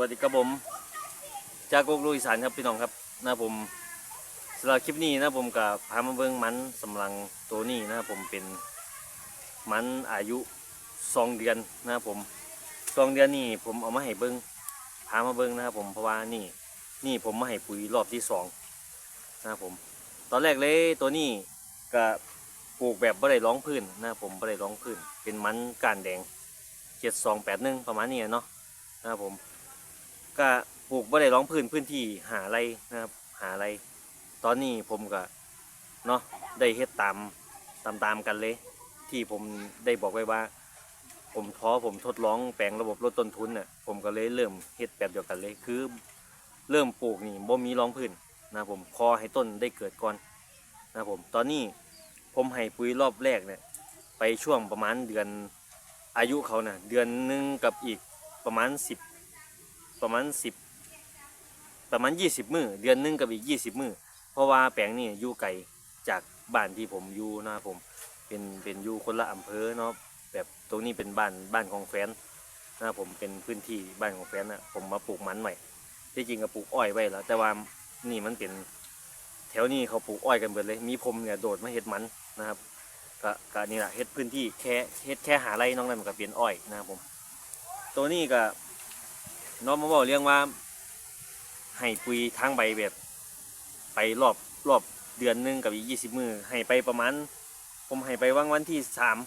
วัสดีครับผม จากกกลูกอีสานครับพี่น้องครับนะผมสำหรับคลิปนี้นะผมกับพามาเบิ้งมันสำลังตัวนี้นะผมเป็นมันอายุสองเดือนนะผมสองเดือนนี่ผมเอามาให้เบิ้งพามาเบิ้งนะครับผมเพราะว่านี่นี่ผมมาให้ปุ๋ยรอบที่สองนะผม ตอนแรกเลยตัวนี้ก็ปลูกแบบบ่ได้ร้องพื้นนะผมบ่ได้ร้องพื้น เป็นมันก้านแดงเจ็ดสองแปดหนึ่งประมาณนี้เนาะนะครับผม ก็ปลูกบ่ได้ร้องพื้นพื้นที่หาอะไรนะครับ หาอะไร ตอนนี้ผมก็เนาะได้เฮ็ดตามตามตามกันเลย ที่ผมได้บอกไว้ว่า ผมท้อผมทดลองแปลงระบบลดต้นทุนเนี่ยผมก็เลยเริ่มเฮ็ดแบบเดียวกันเลยคือ เริ่มปลูกนี่บ่มีร้องพื้นนะผมคอให้ต้นได้เกิดก่อนนะผมตอนนี้ผมให้ปุ๋ยรอบแรกเนี่ยไปช่วงประมาณเดือนอายุเขาน่ะเดือนหนึงกับอีกประมาณสิบ ประมาณสิบประมาณยี่สิบมือเดือนหนึงกับอีกยี่สิบมือเพราะว่าแปลงนี่อยู่ไกลจากบ้านที่ผมอยู่นะผมเป็นเป็นอยู่คนละอำเภอเนาะแบบตรงนี้เป็นบ้านบ้านของแฟนนะผมเป็นพื้นที่บ้านของแฟนนะผมมาปลูกมันไว้ที่จริงก็ปลูกอ้อยไว้แล้วแต่ว่านี่มันเป็นแถวนี้เขาปลูกอ้อยกันเบิดเลย มีผมเนี่ยโดดมาเฮ็ดมันนะครับก็ก็นี่แหละเฮ็ดพื้นที่แค่เฮ็ดแค่หาไรน้องนั่นมันก็เป็นอ้อยนะครับผม ตัวนี้ก็ น้องมาบอกเรื่องว่าให้ปุ๋ยทางใบแบบ ไปรอบรอบเดือนหนึงกับอีกยี่สิบมือให้ไปประมาณ ผมให้ไปว่างวันที่สาม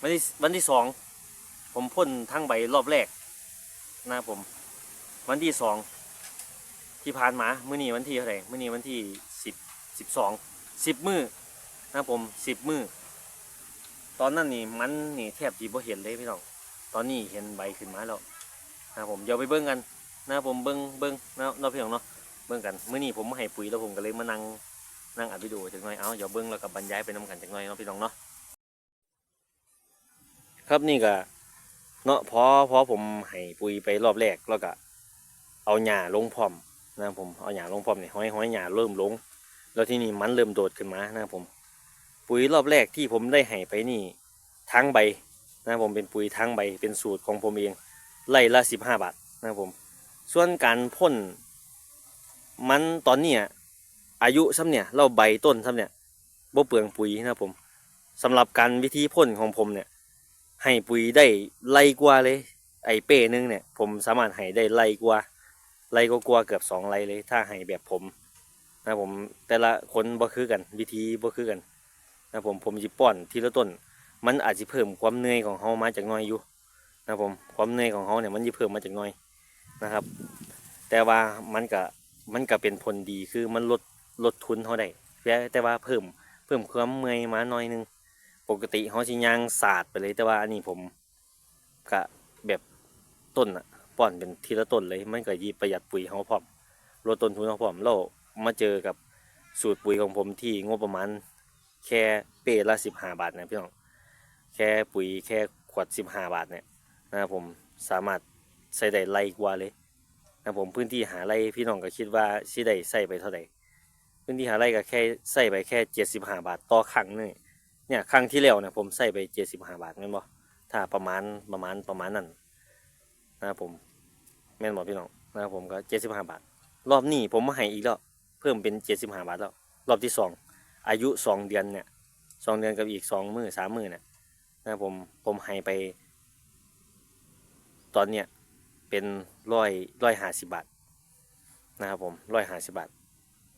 วันที่วันที่สองผมพ่นทางใบรอบแรกนะครับผม วันที่สองที่ผ่านมาเมื่อนี้วันที่เท่าไหร่เมื่อนี้วันที่สิบสิบสองสิบมือนะครับผมสิบมือตอนนั้นนี่มันนี่แทบจีบ่เห็นเลยพี่น้องตอนนี้เห็นใบขึ้นมาแล้ว นะผมเดี๋ยวไปเบิ้งกันนะผมเบิ้งเบิ้งนะเนาะพี่น้องเนาะเบิ้งกันเมื่อนี้ผมมาให้ปุ๋ยแล้วผมก็เลยมานั่งนั่งอัดวิดีโอจังหน่อยเอาเดี๋ยวเบิ้งแล้วก็บบรรยายไปน้กันจังหน่อยเนาะพี่น้องเนาะครับนี่ก็เนาะพอพอผมให้ปุ๋ยไปรอบแรกแล้วก็เอาหญ้าลงพร้อมนะผมเอาหญ้าลงพร้อมเนี่ยห้อยห้อยหญ้าเริ่มลง แล้วที่นี่มันเริ่มโดดขึ้นมานะผม ปุ๋ยรอบแรกที่ผมได้ให้ไปนี่ทั้งใบนะผมเป็นปุ๋ยทางใบเป็นสูตรของผมเอง ไล่ละสิบห้าบาทนะครับผม ส่วนการพ่นมันตอนนี้อายุซ้ำเนี่ยเราใบต้นซ้ำเนี่ยบ่เปลืองปุ๋ยนะครับผมสำหรับการวิธีพ่นของผมเนี่ยให้ปุ๋ยได้ไล่กว่าเลย ไอเป้นึงเนี่ยผมสามารถให้ได้ไล่กว่าไล่ก็กว่าเกือบสองไล่เลย ถ้าให้แบบผมนะครับผมแต่ละคนบ่คือกัน วิธีบ่คือกันนะครับผมผมจิป้อนทีละต้น มันอาจจะเพิ่มความเหนื่อยของเขามาจากน้อยอยู่ นะครับผมความเหนื่อยของเขาเนี่ยมันจะเพิ่มมาจากน้อยนะครับ แต่ว่ามันก็มันก็เป็นผลดีคือมันลดลดทุนเขาได้แต่ว่าเพิ่มเพิ่มความเมื่อยมาหน่อยนึงปกติเขาสิยางศาสตร์ไปเลยแต่ว่าอันนี้ผมก็แบบต้นอะป้อนเป็นทีละต้นเลยมันก็ยีประหยัดปุ๋ยเขาพร้อมลดต้นทุนเขาพร้อมแล้วมาเจอกับสูตรปุ๋ยของผมที่งบประมาณแค่เป้ละสิบห้าบาทนะพี่น้องแค่ปุ๋ยแค่ขวดสิบห้าบาทเนี่ย นะครับผมสามารถใส่ได้ไล่กว่าเลยนะผมพื้นที่หาไร่พี่น้องก็คิดว่าสิได้ใส่ไปเท่าไหร่พื้นที่หาไร่ก็แค่ใส่ไปแค่เจ็ดสิบห้าบาทต่อครั้งนึงเนี่ยครั้งที่แล้วเนี่ยผมใส่ไปเจ็ดสิบห้าบาทแม่นบ่ถ้าประมาณประมาณประมาณนั้นนะครับผมแม่นบ่พี่น้องนะครับผมก็เจ็ดสิบห้าบาท รอบนี้ผมมาให้อีกแล้วเพิ่มเป็นเจ็ดสิบห้าบาทแล้วรอบที่สองอายุสองเดือนเนี่ยสองเดือนกับอีกสองมือสามมือเนี่ยนะครับผมผมให้ไป ตอนเนี้ยเป็นร้อยร้อยห้าสิบบาทนะครับผมร้อยห้าสิบบาท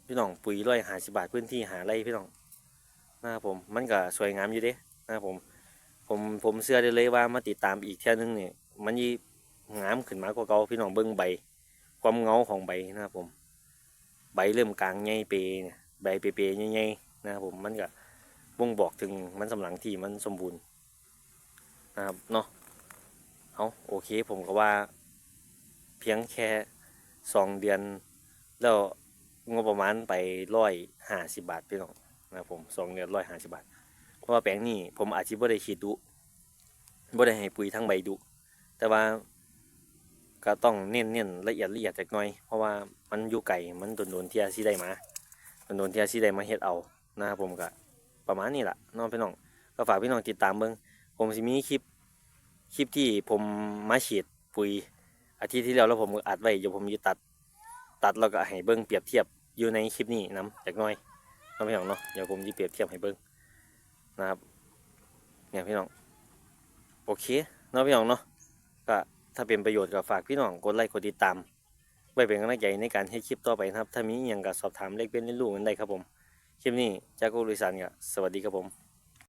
พี่น้องปุ๋ยร้อยห้าสิบบาทพื้นที่หาไรพี่น้องนะครับผมมันก็สวยงามอยู่เด้นะครับผมผมผมเชื่อได้เลยว่ามาติดตามอีกเท่านึงเนี่ยมันยี่งามขึ้นมากกว่าเก่าพี่น้องเบิ้งใบ ความเงาของใบนะครับผม ใบเริ่มกลางใหญ่เปเนี่ยใบเปเปใหญ่ๆนะครับผมมันก็บ่งบอกถึงมันสำหลังที่มันสมบูรณ์นะครับเนาะ เอาโอเคผมก็ว่า เพียงแค่สองเดือน แล้วงบประมาณไปร้อยห้าสิบบาทพี่น้องนะผมสองเดือนร้อยห้าสิบบาท เพราะว่าแปลงนี้ผมอาจจะบ่ได้ขีดดุบ่ได้ให้ปุ๋ยทั้งใบดุแต่ว่าก็ต้องเน้นเน้นละเอียดละเอียดจักหน่อย เพราะว่ามันอยู่ไก่มันโดนโดนๆที่อาซีได้มาโดนๆที่อาซีได้มาเฮ็ดเอานะครับผมก็ประมาณนี้แหละน้องพี่น้องก็ฝากพี่น้องติดตามเบิ่งผมสิมีคลิป คลิปที่ผมมาฉีดปุ๋ยอาทิตย์ที่แล้วแล้วผมอัดไว้เดี๋ยวผมจะตัด ตัดแล้วก็ให้เบิ้งเปรียบเทียบอยู่ในคลิปนี้นํจากน้อยน้องพี่น้องเนาะเดี๋ยวผมจะเปรียบเทียบให้เบิ้งนะครับเนี่ยพี่น้องโอเคเนาะพี่น้องเนาะก็ถ้าเป็นประโยชน์ก็ฝากพี่น้องกดไลค์กดติดตามไว้เป็นกำลังใจในการให้คลิปต่อไปนะครับ ถ้ามีอย่างก็สอบถามเลขเป็นเล่นลูกกันได้ครับผม คลิปนี้จากกูลุยสันก็สวัสดีครับผม